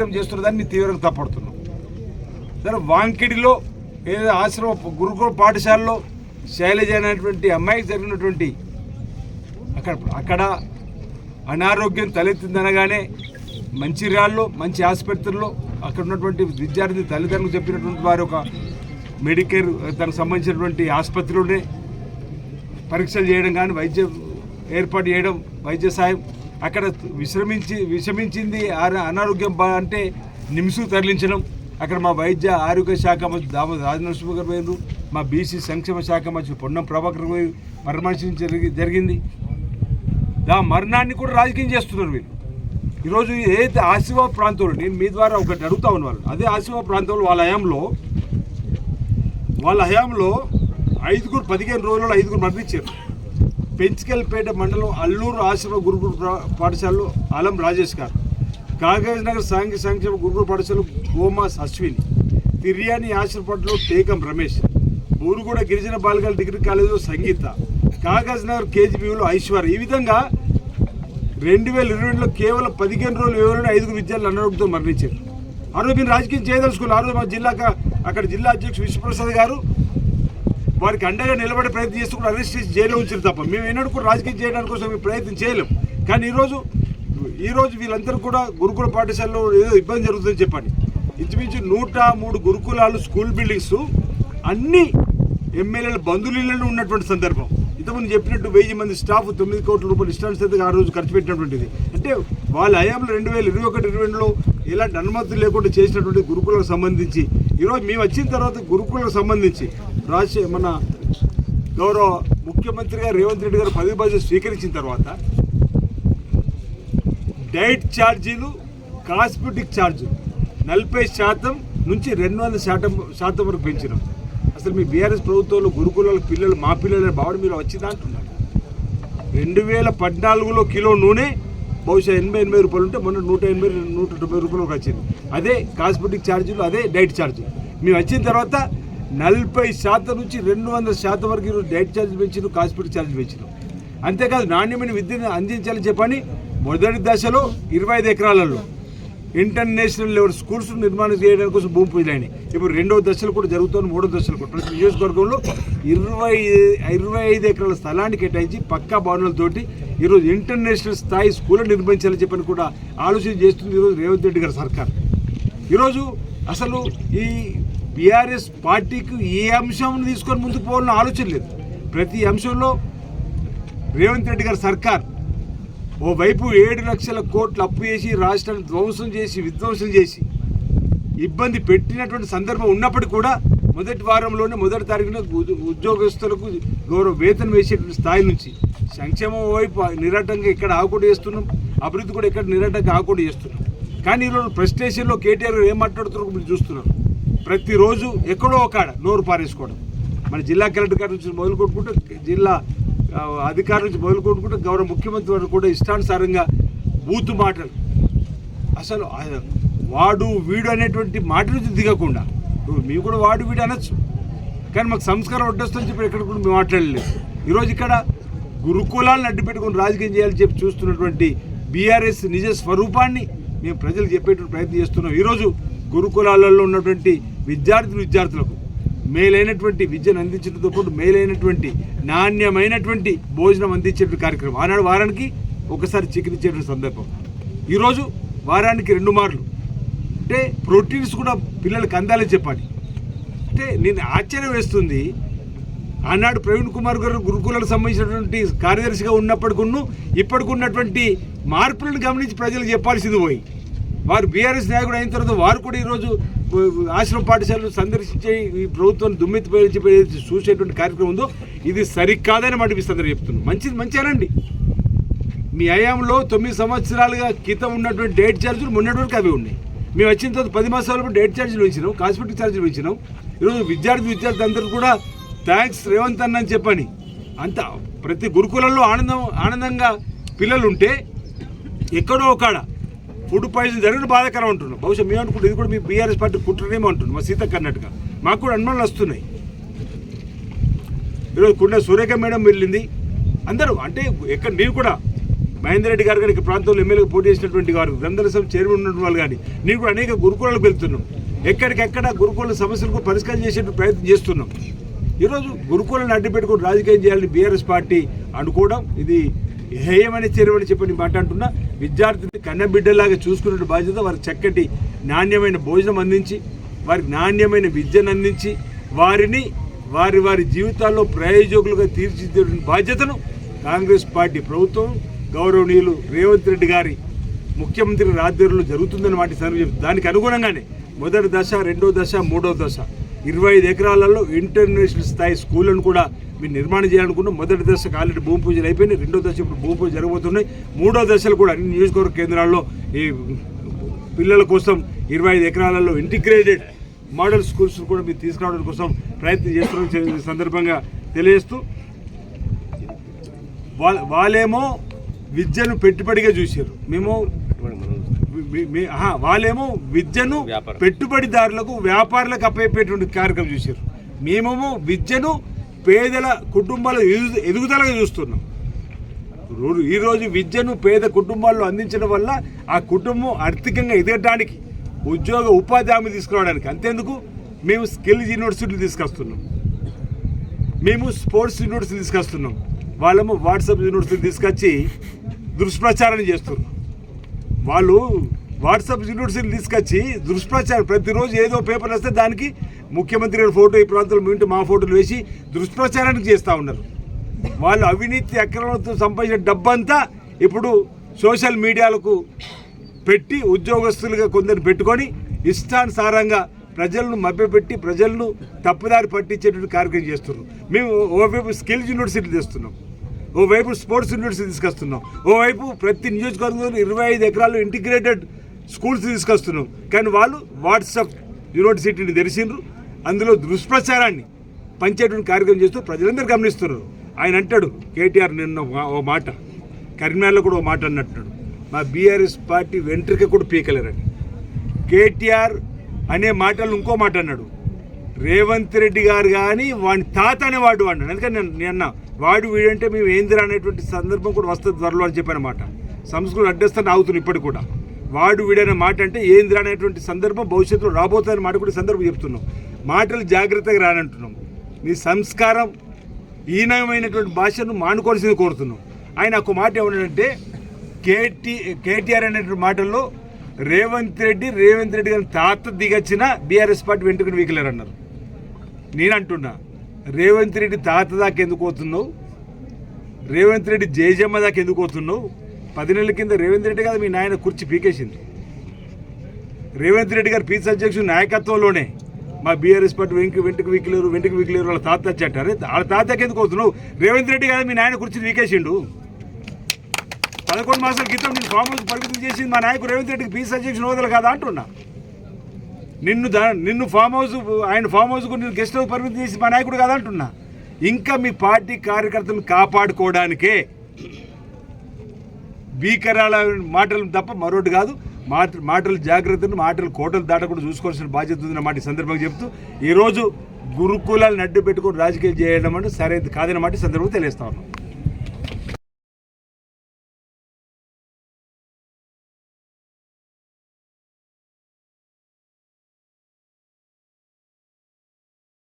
కార్యక్రమం చేస్తున్నదాన్ని తీవ్రంగా తప్పడుతున్నాం సరే వాంకిడిలో ఏదో ఆశ్రమ గురుకుల పాఠశాలలో శైలజ అనేటువంటి అమ్మాయికి జరిగినటువంటి అక్కడ అక్కడ అనారోగ్యం తలెత్తిందనగానే మంచిర్యాలలో మంచి ఆసుపత్రుల్లో అక్కడ ఉన్నటువంటి విద్యార్థి తల్లిదండ్రులు చెప్పినటువంటి వారు ఒక మెడికేర్ దానికి సంబంధించినటువంటి ఆసుపత్రిలోనే పరీక్షలు చేయడం కానీ వైద్య ఏర్పాటు చేయడం వైద్య సాయం అక్కడ విశ్రమించి విషమించింది అనారోగ్యం బా అంటే నిమిషం తరలించడం. అక్కడ మా వైద్య ఆరోగ్య శాఖ మంత్రి దామ రాజనరసింహ గారు మా బీసీ సంక్షేమ శాఖ మంత్రి పొన్నం ప్రభాకర్ పోయి పరామర్శించ జరిగి జరిగింది. దా మరణాన్ని కూడా రాజకీయం చేస్తున్నారు వీళ్ళు. ఈరోజు ఏదైతే ఆసిఫా ప్రాంతంలో నేను మీ ద్వారా ఒకటి అడుగుతా ఉన్నవాళ్ళు అదే ఆసిఫా ప్రాంతంలో వాళ్ళ హయాంలో వాళ్ళ హయాంలో ఐదుగురు పదిహేను రోజులలో ఐదుగురు మరణించారు. పెంచికల్పేట మండలం అల్లూరు ఆశ్రమ గురుకుల పాఠశాలలో అలం రాజేష్ గారు. కాగజ్ నగర్ సాంఘిక సంక్షేమ గురుకుల పాఠశాల గోమాస్ అశ్విని. తిర్యాని ఆశ్రమపట్లో టేకం రమేష్. ఊరుగూడ గిరిజన బాలికల డిగ్రీ కాలేజీలో సంగీత. కాగజ్ నగర్ కేజీబీలో ఐశ్వర్య. ఈ విధంగా రెండు వేల ఇరవై రెండులో కేవలం పదిహేను రోజులు వ్యవహారంలో ఐదుగురు విద్యార్థులు అనారోగ్యంతో మరణించారు. ఆ రోజు మీరు రాజకీయం చేయదలుచుకోవాలి ఆ రోజు మా జిల్లాక అక్కడ జిల్లా అధ్యక్షుడు విశ్వప్రసాద్ గారు వారికి అండగా నిలబడే ప్రయత్నం చేస్తూ అరెస్ట్ చేసి జైల్లో ఉంచారు తప్ప. మేము ఎన్నడూ కూడా రాజకీయం చేయడానికి కోసం మేము ప్రయత్నం చేయలేం. కానీ ఈరోజు ఈరోజు వీళ్ళందరూ కూడా గురుకుల పాఠశాలలో ఏదో ఇబ్బంది జరుగుతుందని చెప్పండి. ఇంచుమించు నూట మూడు గురుకులాలు స్కూల్ బిల్డింగ్స్ అన్ని ఎమ్మెల్యేల బంధువులలో ఉన్నటువంటి సందర్భం. ఇంతకుముందు చెప్పినట్టు వెయ్యి మంది స్టాఫ్ తొమ్మిది కోట్ల రూపాయలు ఇష్టానుసరిగా ఆ రోజు ఖర్చు పెట్టినటువంటిది. అంటే వాళ్ళ హయాంలో రెండు వేల ఇరవై ఒకటి ఇరవై రెండులో ఎలాంటి అనుమతులు లేకుండా చేసినటువంటి గురుకులకు సంబంధించి ఈరోజు మేము వచ్చిన తర్వాత గురుకులకు సంబంధించి రాజశే మన గౌరవ ముఖ్యమంత్రి గారు రేవంత్ రెడ్డి గారు పదవి బాధ్యత స్వీకరించిన తర్వాత డైట్ ఛార్జీలు కాస్మెటిక్ ఛార్జీలు నలభై శాతం నుంచి రెండు వందల శాతం శాతం వరకు పెంచినాం. అసలు మీ బీఆర్ఎస్ ప్రభుత్వంలో గురుకులాల పిల్లలు మా పిల్లలు బావడం మీరు వచ్చిందా అంటున్నారు. రెండు వేల పద్నాలుగులో కిలో నూనె బహుశా ఎనభై ఎనభై రూపాయలు ఉంటే మొన్న నూట ఎనభై నూట డెబ్బై రూపాయలకు వచ్చింది. అదే కాస్మెటిక్ ఛార్జీలు అదే డైట్ ఛార్జీలు. మేము వచ్చిన తర్వాత నలభై శాతం నుంచి రెండు వందల శాతం వరకు ఈరోజు డైట్ ఛార్జ్ పెంచినాం కాస్మెటిక్ ఛార్జీలు పెంచినాం అంతేకాదు నాణ్యమైన విద్యను అందించాలని చెప్పని మొదటి దశలో ఇరవై ఐదు ఎకరాలలో ఇంటర్నేషనల్ లెవెల్ స్కూల్స్ నిర్మాణం చేయడానికి కోసం భూమి పూజలైనాయి. ఇప్పుడు రెండవ దశలు కూడా జరుగుతుంది మూడో దశలు కూడా. ప్రతి నియోజకవర్గంలో ఇరవై ఇరవై ఐదు ఎకరాల స్థలాన్ని కేటాయించి పక్కా భవనాలతోటి ఈరోజు ఇంటర్నేషనల్ స్థాయి స్కూల్ నిర్మించాలని చెప్పని కూడా ఆలోచన చేస్తుంది ఈరోజు రేవంత్ రెడ్డి గారి సర్కార్. ఈరోజు అసలు ఈ బీఆర్ఎస్ పార్టీకి ఏ అంశం తీసుకొని ముందుకు పోవాలని ఆలోచన లేదు. ప్రతి అంశంలో రేవంత్ రెడ్డి గారి సర్కార్ ఓవైపు ఏడు లక్షల కోట్లు అప్పు చేసి రాష్ట్రాన్ని ధ్వంసం చేసి విధ్వంసం చేసి ఇబ్బంది పెట్టినటువంటి సందర్భం ఉన్నప్పటికీ కూడా మొదటి వారంలోనే మొదటి తారీఖున ఉద్యో- ఉద్యోగస్తులకు గౌరవ వేతనం వేసేటువంటి స్థాయి నుంచి సంక్షేమం వైపు నిరాటంగా ఇక్కడ ఆకుండా చేస్తున్నాం అభివృద్ధి కూడా ఇక్కడ నిరాటంగా ఆకుండా చేస్తున్నాం. కానీ ఈరోజు ప్రెస్టేషన్లో కేటీఆర్ ఏం మాట్లాడుతున్నారో మీరు చూస్తున్నారు. ప్రతిరోజు ఎక్కడో ఒక నోరు పారేసుకోవడం. మన జిల్లా కలెక్టర్ గారి నుంచి మొదలు కొట్టుకుంటే జిల్లా అధికారుల నుంచి మొదలు కొట్టుకుంటే గౌరవ ముఖ్యమంత్రి వారు కూడా ఇష్టానుసారంగా బూతు మాటలు. అసలు వాడు వీడు అనేటువంటి మాట నుంచి దిగకుండా మీరు కూడా వాడు వీడు అనొచ్చు. కానీ మాకు సంస్కారం వడ్డొస్తుందని చెప్పి ఎక్కడ కూడా మేము మాట్లాడలేదు. ఈరోజు ఇక్కడ గురుకులాలను అడ్డు పెట్టుకుని రాజకీయం చేయాలని చెప్పి చూస్తున్నటువంటి బీఆర్ఎస్ నిజ స్వరూపాన్ని మేము ప్రజలు చెప్పేటువంటి ప్రయత్నం చేస్తున్నాం. ఈరోజు గురుకులాలలో ఉన్నటువంటి విద్యార్థులు విద్యార్థులకు మేలైనటువంటి విద్యను అందించడంతో పాటు మేలైనటువంటి నాణ్యమైనటువంటి భోజనం అందించేటువంటి కార్యక్రమం. ఆనాడు వారానికి ఒకసారి చికెన్ ఇచ్చేటువంటి సందర్భం. ఈరోజు వారానికి రెండు మార్లు. అంటే ప్రోటీన్స్ కూడా పిల్లలకు అందాలని చెప్పాలి. అంటే నేను ఆశ్చర్యం వేస్తుంది. ఆనాడు ప్రవీణ్ కుమార్ గారు గురుకులకు సంబంధించినటువంటి కార్యదర్శిగా ఉన్నప్పటికున్ను ఇప్పటికున్నటువంటి మార్పులను గమనించి ప్రజలకు చెప్పాల్సింది పోయి. వారు బీఆర్ఎస్ నాయకుడు అయిన తర్వాత వారు కూడా ఈరోజు ఆశ్రమ పాఠశాలను సందర్శించే ఈ ప్రభుత్వం దుమ్మెత్తి చూసేటువంటి కార్యక్రమం ఉందో ఇది సరికాదని మాట మీ చెప్తున్నాను మంచిది మంచిగానండి మీ హయాంలో తొమ్మిది సంవత్సరాలుగా క్రితం ఉన్నటువంటి డేట్ ఛార్జీలు మొన్నటి వరకు అవి ఉన్నాయి. మేము వచ్చిన తర్వాత పది మాసాల డేట్ ఛార్జీలు పెంచినాం కాస్మెటిక్ ఛార్జీలు పెంచినాం ఈరోజు విద్యార్థి విద్యార్థి అందరూ కూడా థ్యాంక్స్ రేవంత్ అన్న అని చెప్పని అంత ప్రతి గురుకులంలో ఆనందం ఆనందంగా పిల్లలు ఉంటే ఎక్కడో ఒకడా ఫుడ్ పాయిజన్ జరగడం బాధాకరం అంటున్నాం. బహుశా మేము అనుకుంటే ఇది కూడా మీ బీఆర్ఎస్ పార్టీ కుట్రనేమో అంటున్నాం. మా సీతక్క అన్నట్టుగా మాకు కూడా అనుమానాలు వస్తున్నాయి. ఈరోజు కుండ సురేఖ మేడం వెళ్ళింది. అందరూ అంటే ఎక్కడ నేను కూడా మహేందర్ రెడ్డి గారు కానీ ప్రాంతంలో ఎమ్మెల్యేగా పోటీ చేసినటువంటి వారు గ్రంథాల సభ చైర్మన్ ఉన్నటువంటి వాళ్ళు కానీ నేను కూడా అనేక గురుకులాలకు వెళ్తున్నాం. ఎక్కడికెక్కడ గురుకుల సమస్యలకు పరిష్కారం చేసే ప్రయత్నం చేస్తున్నాం. ఈరోజు గురుకులను అడ్డు పెట్టుకుని రాజకీయం చేయాలని బీఆర్ఎస్ పార్టీ అనుకోవడం ఇది హేయమని చేరమని చెప్పని మాట అంటున్నా. విద్యార్థిని కన్నబిడ్డలాగా చూసుకునే బాధ్యత వారికి చక్కటి నాణ్యమైన భోజనం అందించి వారికి నాణ్యమైన విద్యను అందించి వారిని వారి వారి జీవితాల్లో ప్రయోజకులుగా తీర్చిదిద్దే బాధ్యతను కాంగ్రెస్ పార్టీ ప్రభుత్వం గౌరవనీయులు రేవంత్ రెడ్డి గారి ముఖ్యమంత్రి రాజ్యంలో జరుగుతుందని మాట సందర్భం దానికి అనుగుణంగానే మొదటి దశ రెండో దశ మూడో దశ ఇరవై ఐదు ఎకరాలలో ఇంటర్నేషనల్ స్థాయి స్కూళ్ళను కూడా మీరు నిర్మాణం చేయాలనుకున్నాం మొదటి దశకు ఆల్రెడీ భూమి పూజలు అయిపోయినాయి. రెండో దశ ఇప్పుడు భూమి పూజ జరగబోతున్నాయి. మూడో దశలు కూడా అన్ని నియోజకవర్గ కేంద్రాల్లో ఈ పిల్లల కోసం ఇరవై ఐదు ఎకరాలలో ఇంటిగ్రేటెడ్ మోడల్ స్కూల్స్ కూడా మీరు తీసుకురావడం కోసం ప్రయత్నం చేస్తున్న సందర్భంగా తెలియజేస్తూ వాళ్ళ వాళ్ళేమో విద్యను పెట్టుబడిగా చూశారు. మేము వాళ్ళేమో విద్యను. పెట్టుబడిదారులకు వ్యాపారులకు అప్పయ్యేటువంటి కార్యక్రమం చూశారు. మేమేమో విద్యను పేదల కుటుంబాల ఎదుగుదలగా చూస్తున్నాం. ఈరోజు విద్యను పేద కుటుంబాల్లో అందించడం వల్ల ఆ కుటుంబం ఆర్థికంగా ఎదగడానికి ఉద్యోగ ఉపాధి హామీ తీసుకురావడానికి అంతేందుకు మేము స్కిల్ యూనివర్సిటీలు తీసుకొస్తున్నాం. మేము స్పోర్ట్స్ యూనివర్సిటీ తీసుకొస్తున్నాం. వాళ్ళము వాట్సాప్ యూనివర్సిటీ తీసుకొచ్చి దుష్ప్రచారం చేస్తున్నాం. వాళ్ళు వాట్సాప్ యూనివర్సిటీ తీసుకొచ్చి దుష్ప్రచారం ప్రతిరోజు ఏదో పేపర్ వస్తే దానికి ముఖ్యమంత్రి గారి ఫోటో ఈ ప్రాంతంలో మీ మా ఫోటోలు వేసి దుష్ప్రచారానికి చేస్తూ ఉన్నారు. వాళ్ళు అవినీతి అక్రమంతో సంపాదించిన డబ్బంతా ఇప్పుడు సోషల్ మీడియాలకు పెట్టి ఉద్యోగస్తులుగా కొందరు పెట్టుకొని ఇష్టానుసారంగా ప్రజలను మభ్యపెట్టి ప్రజలను తప్పుదారి పట్టించేటువంటి కార్యక్రమం చేస్తున్నారు. మేము ఓవైపు స్కిల్స్ యూనివర్సిటీ తెస్తున్నాం. ఓవైపు స్పోర్ట్స్ యూనివర్సిటీ తీసుకొస్తున్నాం. ఓవైపు ప్రతి నియోజకవర్గంలో ఇరవై ఐదు ఎకరాలు ఇంటిగ్రేటెడ్ స్కూల్స్ తీసుకొస్తున్నాం. కానీ వాళ్ళు వాట్సాప్ యూనివర్సిటీని తెరిచిండ్రు. అందులో దుష్ప్రచారాన్ని పంచేటువంటి కార్యక్రమం చేస్తూ ప్రజలందరూ గమనిస్తున్నారు. ఆయన అంటాడు కేటీఆర్ నిన్న ఓ మాట కరీంనగర్లో కూడా ఓ మాట అన్నట్టున్నాడు. మా బీఆర్ఎస్ పార్టీ వెంట్రిక కూడా పీకలేరని. కేటీఆర్ అనే మాటలు ఇంకో మాట అన్నాడు రేవంత్ రెడ్డి గారు కానీ వాడి తాత అనే వాడు అన్నాడు. అందుకని నేను నిన్న వాడు వీడంటే మేము ఏందిరా అనేటువంటి సందర్భం కూడా వస్తుంది త్వరలో అని చెప్పాను మాట. సంస్కృతి అడ్డస్తాను ఆగుతుంది ఇప్పటికి కూడా. వాడు వీడనే మాట అంటే ఏందిరా అనేటువంటి సందర్భం భవిష్యత్తులో రాబోతుందనే మాట కూడా సందర్భం చెప్తున్నాం. మాటలు జాగ్రత్తగా రానంటున్నాం. నీ సంస్కారం ఈనమైనటువంటి భాషను మానుకోవాల్సింది కోరుతున్నాం. ఆయన ఒక మాట ఏమన్నాడంటే కేటీ కేటీఆర్ అనేటువంటి మాటల్లో రేవంత్ రెడ్డి రేవంత్ రెడ్డి గారి తాత దిగచ్చిన బీఆర్ఎస్ పార్టీ వెంటుకుని వీకలేరు అన్నారు నేను అంటున్నా రేవంత్ రెడ్డి తాత దాకా ఎందుకు పోతున్నావు? రేవంత్ రెడ్డి జయజమ్మ దాకా ఎందుకు పోతున్నావు? పది నెలల కింద రేవంత్ రెడ్డి కదా మీ నాయన కుర్చీ పీకేసింది. రేవంత్ రెడ్డి గారు పీసీ అధ్యక్షుడు నాయకత్వంలోనే మా బీఆర్ఎస్ పార్టీ వెంకి వెంటకు వీకలేరు వెంటకు వీక్లేరు వాళ్ళ తాత వచ్చారు. వాళ్ళ తాతకి ఎందుకు అవుతున్నావు రేవంత్ రెడ్డి గారు మీ నాయన కూర్చుని వీకేసిండు. పదకొండు మాసాల క్రితం నేను ఫామ్ హౌస్ పరిమితం చేసింది మా నాయకుడు రేవంత్ రెడ్డికి పీసీ అధ్యక్షుడు హోదాలు కదా అంటున్నా. నిన్ను నిన్ను ఫామ్ హౌస్ ఆయన ఫామ్ హౌస్కు నేను గెస్ట్ హౌస్ పరిమితం చేసి మా నాయకుడు కదా అంటున్నా. ఇంకా మీ పార్టీ కార్యకర్తలను కాపాడుకోవడానికే భీకరాల మాటలు తప్ప మరొకటి కాదు. మాట మాటలు జాగ్రత్తను మాటలు కోటలు దాటకుండా చూసుకోవాల్సిన బాధ్యత ఉందన్నమాట ఈ సందర్భంగా చెప్తూ ఈరోజు గురుకులాలను అడ్డు పెట్టుకొని రాజకీయాలు చేయడం అంటే సరైనది కాదన్నమాట సందర్భంగా తెలియస్తా ఉన్నాం.